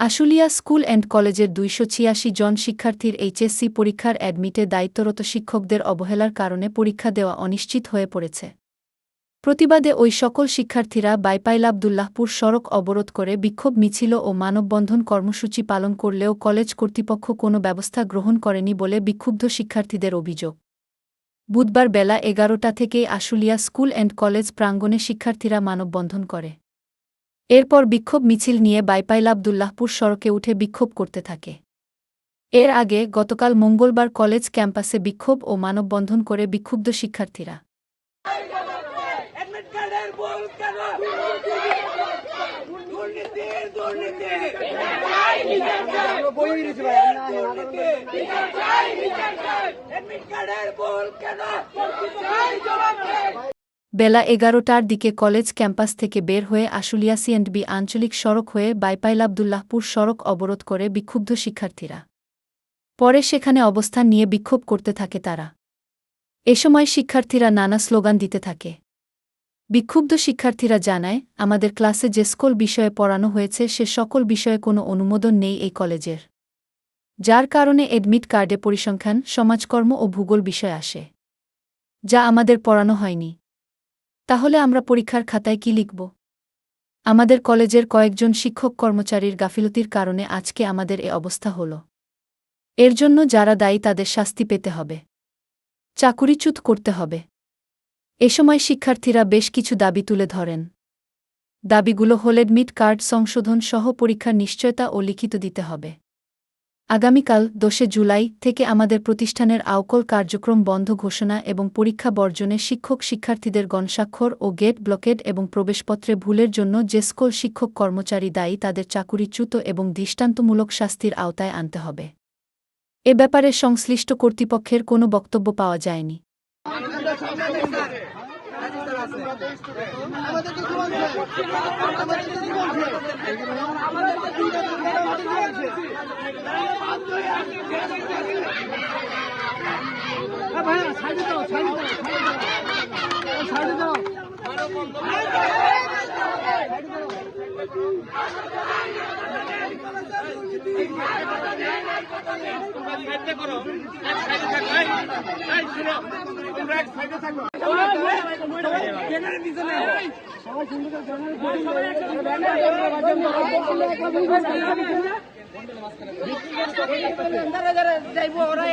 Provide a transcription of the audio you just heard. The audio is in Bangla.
আশুলিয়া স্কুল অ্যান্ড কলেজের দুইশো ছিয়াশি জন শিক্ষার্থীর এইচএসসি পরীক্ষার অ্যাডমিটে দায়িত্বরত শিক্ষকদের অবহেলার কারণে পরীক্ষা দেওয়া অনিশ্চিত হয়ে পড়েছে। প্রতিবাদে ওই সকল শিক্ষার্থীরা বাইপাইল আবদুল্লাহপুর সড়ক অবরোধ করে বিক্ষোভ মিছিল ও মানববন্ধন কর্মসূচি পালন করলেও কলেজ কর্তৃপক্ষ কোনো ব্যবস্থা গ্রহণ করেনি বলে বিক্ষুব্ধ শিক্ষার্থীদের অভিযোগ। বুধবার বেলা এগারোটা থেকেই আশুলিয়া স্কুল অ্যান্ড কলেজ প্রাঙ্গণে শিক্ষার্থীরা মানববন্ধন করে। এরপর বিক্ষোভ মিছিল নিয়ে বাইপাইল আবদুল্লাহপুর সড়কে উঠে বিক্ষোভ করতে থাকে। এর আগে গতকাল মঙ্গলবার কলেজ ক্যাম্পাসে বিক্ষোভ ও মানববন্ধন করে বিক্ষুব্ধ শিক্ষার্থীরা। কেন দুর্নীতির দুর্নীতি অ্যাডমিট কার্ডের বল এগারোটার দিকে কলেজ ক্যাম্পাস থেকে বের হয়ে আশুলিয়া সিএন্ডবি আঞ্চলিক সড়ক হয়ে বাইপাইল আবদুল্লাহপুর সড়ক অবরোধ করে বিক্ষুব্ধ শিক্ষার্থীরা। পরে সেখানে অবস্থান নিয়ে বিক্ষোভ করতে থাকে তারা। এ সময় শিক্ষার্থীরা নানা স্লোগান দিতে থাকে। বিক্ষুব্ধ শিক্ষার্থীরা জানায়, আমাদের ক্লাসে যে স্কুল বিষয়ে পড়ানো হয়েছে, সে সকল বিষয়ে কোনো অনুমোদন নেই এই কলেজের। যার কারণে এডমিট কার্ডে পরিসংখ্যান, সমাজকর্ম ও ভূগোল বিষয় আসে। যা আমাদের পড়ানো হয়নি। তাহলে আমরা পরীক্ষার খাতায় কি লিখব? আমাদের কলেজের কয়েকজন শিক্ষক কর্মচারীর গাফিলতির কারণে আজকে আমাদের এ অবস্থা হল। এর জন্য যারা দায়ী তাদের শাস্তি পেতে হবে। চাকুরিচ্যুত করতে হবে। এ সময় শিক্ষার্থীরা বেশ কিছু দাবি তুলে ধরেন। দাবিগুলো হল এডমিট কার্ড সংশোধন সহ পরীক্ষার নিশ্চয়তা ও লিখিত দিতে হবে। আগামীকাল দোষে জুলাই থেকে আমাদের প্রতিষ্ঠানের আওকল কার্যক্রম বন্ধ ঘোষণা এবং পরীক্ষা বর্জনে শিক্ষক শিক্ষার্থীদের গণস্বাক্ষর ও গেট ব্লকেড এবং প্রবেশপত্রে ভুলের জন্য যে স্কুল শিক্ষক কর্মচারী দায়ী তাদের চাকুরিচ্যুত এবং দৃষ্টান্তমূলক শাস্তির আওতায় আনতে হবে। এ ব্যাপারে সংশ্লিষ্ট কর্তৃপক্ষের কোনো বক্তব্য পাওয়া যায়নি। যারা যারা যাইবো ওরা